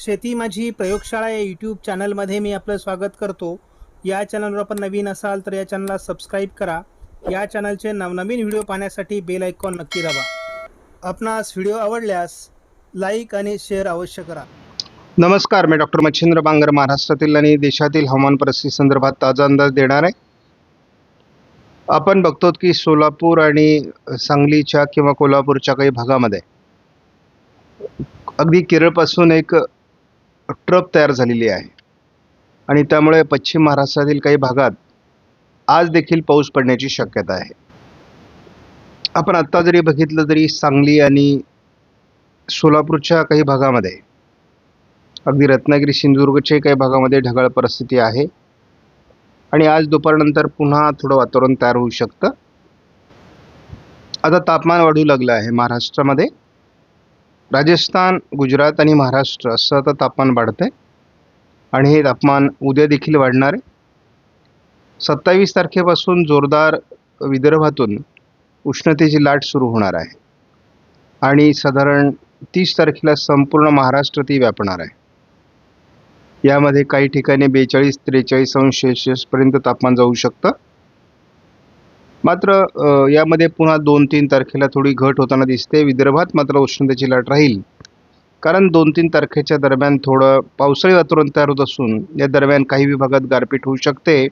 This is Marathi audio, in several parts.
शेती माझी प्रयोगशाळा या यूट्यूब चॅनलमध्ये मी आपलं स्वागत करतो. या चॅनलवर आपण नवीन असाल तर या चॅनलला सबस्क्राईब करा. या चॅनलचे नवनवीन व्हिडिओ पाहण्यासाठी बेल आयकॉन नक्की दाबा. आपणास व्हिडिओ आवडल्यास लाईक आणि शेअर अवश्य करा. नमस्कार मी डॉक्टर मच्छिंद्र बांगर महाराष्ट्रातील आणि देशातील हवामान परिस्थिती संदर्भात ताजा अंदाज देणार आहे. आपण बघतो की सोलापूर आणि सांगलीच्या किंवा कोल्हापूरच्या काही भागामध्ये अगदी केरळपासून एक ट्रप तयार झालेली आहे. आणि त्यामुळे पश्चिम महाराष्ट्रातील काही भागात आज देखील पाऊस पडण्याची शक्यता आहे. आपण आत्ता जरी बघितलं तरी सांगली आणि सोलापूरच्या काही भागामध्ये अगदी रत्नागिरी सिंधुदुर्गच्या काही भागामध्ये ढगाळ परिस्थिती आहे. आणि आज दुपारनंतर पुन्हा थोडं वातावरण तयार होऊ शकतं. आता तापमान वाढू लागलं आहे महाराष्ट्रामध्ये. राजस्थान गुजरात आणि महाराष्ट्र असं आता तापमान वाढतं आहे आणि हे तापमान उद्या देखील वाढणार आहे. सत्तावीस तारखेपासून जोरदार विदर्भातून उष्णतेची लाट सुरू होणार आहे. आणि साधारण तीस तारखेला संपूर्ण महाराष्ट्र ती व्यापणार आहे. यामध्ये काही ठिकाणी बेचाळीस त्रेचाळीस अंश सेल्सिअसपर्यंत तापमान जाऊ शकतं. मात्र यामध्ये पुन्हा दोन तीन तारखेला थोडी घट होताना दिसते. विदर्भात मात्र उष्णतेची लाट राहील. कारण दोन तीन तारखेच्या दरम्यान थोडं पावसाळी वातावरण तयार होत असून या दरम्यान काही विभागात गारपीट होऊ शकते.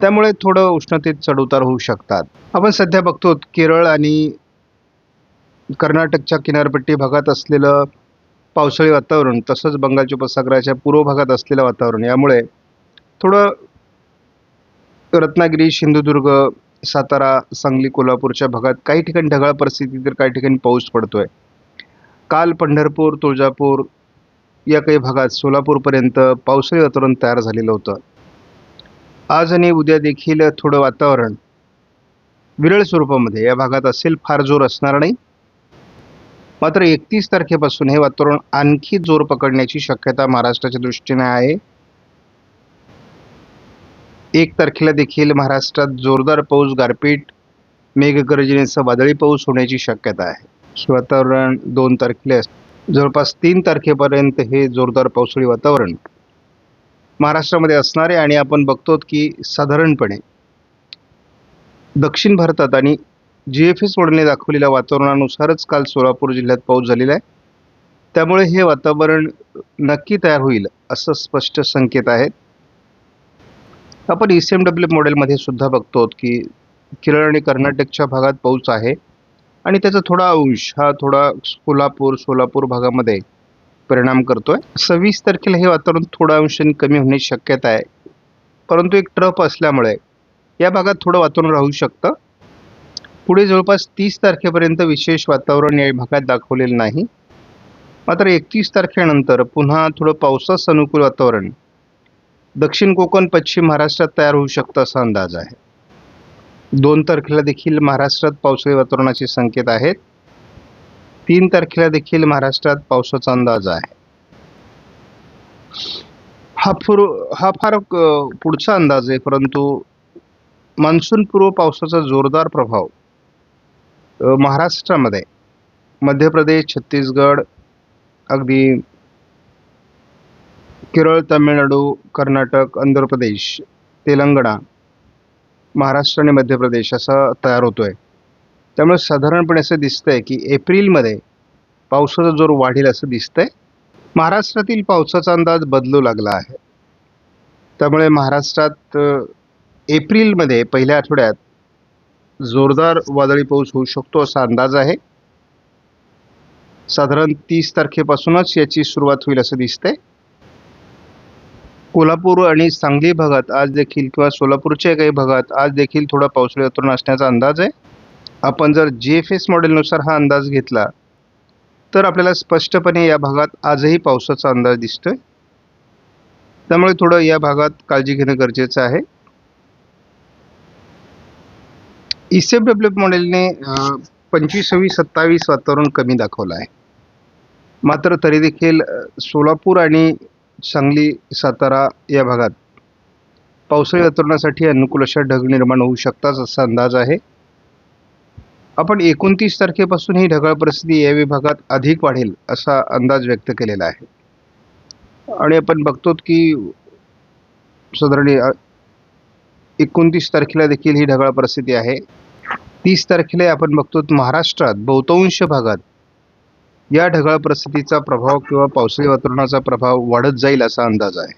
त्यामुळे थोडं उष्णतेत चढउतार होऊ शकतात. आपण सध्या बघतो केरळ आणि कर्नाटकच्या किनारपट्टी भागात असलेलं पावसाळी वातावरण तसंच बंगालच्या उपसागराच्या पूर्व भागात असलेलं वातावरण यामुळे थोडं रत्नागिरी सिंधुदुर्ग सातारा सांगली कोल्हापूरच्या भागात काही ठिकाणी ढगाळ परिस्थिती तर काही ठिकाणी पाऊस पडतोय. काल पंढरपूर तुळजापूर या काही भागात सोलापूरपर्यंत पावसाळी वातावरण तयार झालेलं होतं. आज आणि उद्या देखील थोडं वातावरण विरळ स्वरूपामध्ये. या भागात असेल फार जोर असणार नाही. मात्र एकतीस तारखेपासून हे वातावरण आणखी जोर पकडण्याची शक्यता महाराष्ट्राच्या दृष्टीने आहे. एक तारखेला देखील महाराष्ट्रात जोरदार पाऊस गारपीट मेघगर्जनेसह वादळी पाऊस होण्याची शक्यता आहे. हे वातावरण दोन तारखेला जवळपास तीन तारखेपर्यंत हे जोरदार पावसाळी वातावरण महाराष्ट्रामध्ये असणारे आणि आपण बघतो की साधारणपणे दक्षिण भारतात आणि जी एफ एस मॉडेलने दाखवलेल्या वातावरणानुसारच काल सोलापूर जिल्ह्यात पाऊस झालेला आहे. त्यामुळे हे वातावरण नक्की तयार होईल असं स्पष्ट संकेत आहेत. आपण ई सी एम डब्ल्यू मॉडेलमध्ये सुद्धा बघतो की केरळ आणि कर्नाटकच्या भागात पाऊस आहे. आणि त्याचा थोडा अंश हा थोडा कोल्हापूर सोलापूर भागामध्ये परिणाम करतोय. सव्वीस तारखेला हे वातावरण थोडा अंशाने कमी होण्याची शक्यता आहे. परंतु एक ट्रप असल्यामुळे या भागात थोडं वातावरण राहू शकतं. पुढे जवळपास तीस तारखेपर्यंत विशेष वातावरण या भागात दाखवलेलं नाही. मात्र एकतीस तारखेनंतर पुन्हा थोडं पावसास अनुकूल वातावरण दक्षिण कोकण पश्चिम महाराष्ट्रात तयार होऊ शकतं असा अंदाज आहे. दोन तारखेला देखील महाराष्ट्रात पावसाळी वातावरणाचे संकेत आहेत. तीन तारखेला देखील महाराष्ट्रात पावसाचा अंदाज आहे. हा फुर हा फार पुढचा अंदाज आहे परंतु मान्सून पूर्व पावसाचा जोरदार प्रभाव महाराष्ट्रामध्ये मध्य प्रदेश छत्तीसगड अगदी केरळ तामिळनाडू कर्नाटक आंध्र प्रदेश तेलंगणा महाराष्ट्र आणि मध्य प्रदेश असा तयार होतो आहे त्यामुळे साधारणपणे असं दिसतंय की एप्रिलमध्ये पावसाचा जोर वाढेल असं दिसतंय. महाराष्ट्रातील पावसाचा अंदाज बदलू लागला आहे. त्यामुळे महाराष्ट्रात एप्रिलमध्ये पहिल्या आठवड्यात जोरदार वादळी पाऊस होऊ शकतो असा अंदाज आहे. साधारण तीस तारखेपासूनच याची सुरुवात होईल असं दिसतंय. कोल्हापूर आणि सांगली भागात आज देखील किंवा सोलापूरच्या काही भागात आज देखील थोडा पावसाळी वातावरण असण्याचा अंदाज आहे. आपण जर जी एफ एस मॉडेलनुसार हा अंदाज घेतला तर आपल्याला स्पष्टपणे या भागात आजही पावसाचा अंदाज दिसतोय. त्यामुळे थोडं या भागात काळजी घेणं गरजेचं आहे. ई सी एफ डब्ल्यू मॉडेलने पंचवीस सव्वीस सत्तावीस वातावरण कमी दाखवलं आहे. मात्र तरी देखील सोलापूर आणि सांगली सातारा या भागात. पावसाळी वातावरणासाठी अनुकूल अशा ढग निर्माण होऊ शकतात असा अंदाज आहे. आपण एकोणतीस तारखेपासून ही ढगाळ परिस्थिती या विभागात अधिक वाढेल असा अंदाज व्यक्त केलेला आहे. आणि आपण बघतो की साधारण एकोणतीस तारखेला देखील ही ढगाळ परिस्थिती आहे. तीस तारखेला आपण बघतो महाराष्ट्रात बहुतांश भागात या ढगाळ परिस्थितीचा प्रभाव किंवा पावसाळी वातावरणाचा प्रभाव वाढत जाईल असा अंदाज आहे.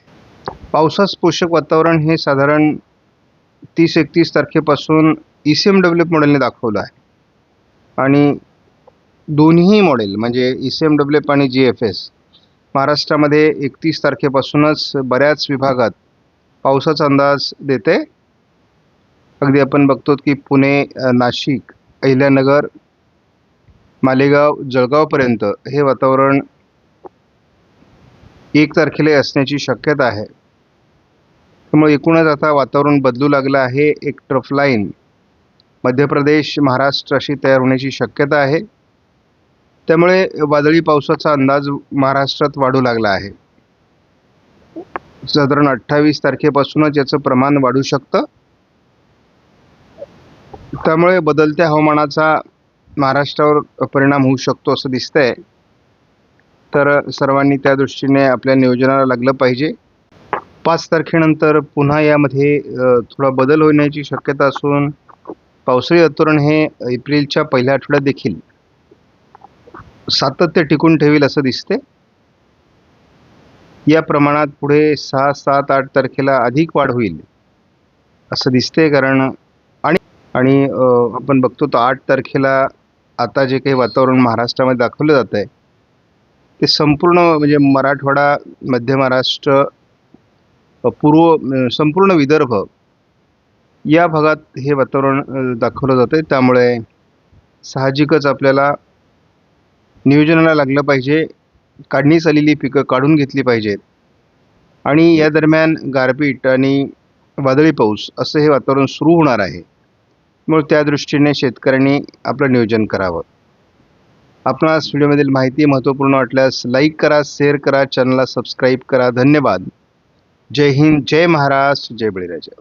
पावसास पोषक वातावरण हे साधारण तीस एकतीस तारखेपासून ई सी एम डब्ल्यू मॉडेलने दाखवलं आहे. आणि दोन्ही मॉडेल म्हणजे ई सी एम डब्ल्यू आणि जी एफ एस महाराष्ट्रामध्ये एकतीस तारखेपासूनच बऱ्याच विभागात पावसाचा अंदाज देते. अगदी आपण बघतो की पुणे नाशिक अहिल्यानगर मालेगाव जळगावपर्यंत हे वातावरण एक तारखेला असण्याची शक्यता आहे. त्यामुळे एकूणच आता वातावरण बदलू लागलं आहे. एक ट्रफ लाईन मध्य प्रदेश महाराष्ट्र अशी तयार होण्याची शक्यता आहे. त्यामुळे वादळी पावसाचा अंदाज महाराष्ट्रात वाढू लागला आहे. साधारण अठ्ठावीस तारखेपासूनच याचं प्रमाण वाढू शकतं. त्यामुळे बदलत्या हवामानाचा महाराष्ट्रावर परिणाम होऊ शकतो असं दिसतंय. तर सर्वांनी त्या दृष्टीने आपल्या नियोजनाला लागलं पाहिजे. पाच तारखेनंतर पुन्हा यामध्ये थोडा बदल होण्याची शक्यता असून पावसाळी वातावरण हे एप्रिलच्या पहिल्या आठवड्यात देखील सातत्य टिकून ठेवील असं दिसते या प्रमाणात पुढे सहा सात आठ तारखेला अधिक वाढ होईल असं दिसते कारण आणि आणि आपण बघतो तर आठ तारखेला आता जे काही वातावरण महाराष्ट्रामध्ये दाखवलं जात आहे ते संपूर्ण म्हणजे मराठवाडा मध्य महाराष्ट्र पूर्व संपूर्ण विदर्भ या भागात हे वातावरण दाखवलं जातं आहे. त्यामुळे साहजिकच आपल्याला नियोजनाला लागलं पाहिजे काढणीस आलेली पिकं काढून घेतली पाहिजेत. आणि या दरम्यान गारपीट आणि वादळी पाऊस असं हे वातावरण सुरू होणार आहे. मग त्या दृष्टीने शेतकऱ्यांनी आपलं नियोजन करावं. आपणास व्हिडिओमधील माहिती महत्त्वपूर्ण वाटल्यास लाईक करा शेअर करा चॅनलला सबस्क्राईब करा. धन्यवाद. जय हिंद जय महाराष्ट्र जय बळीराजा.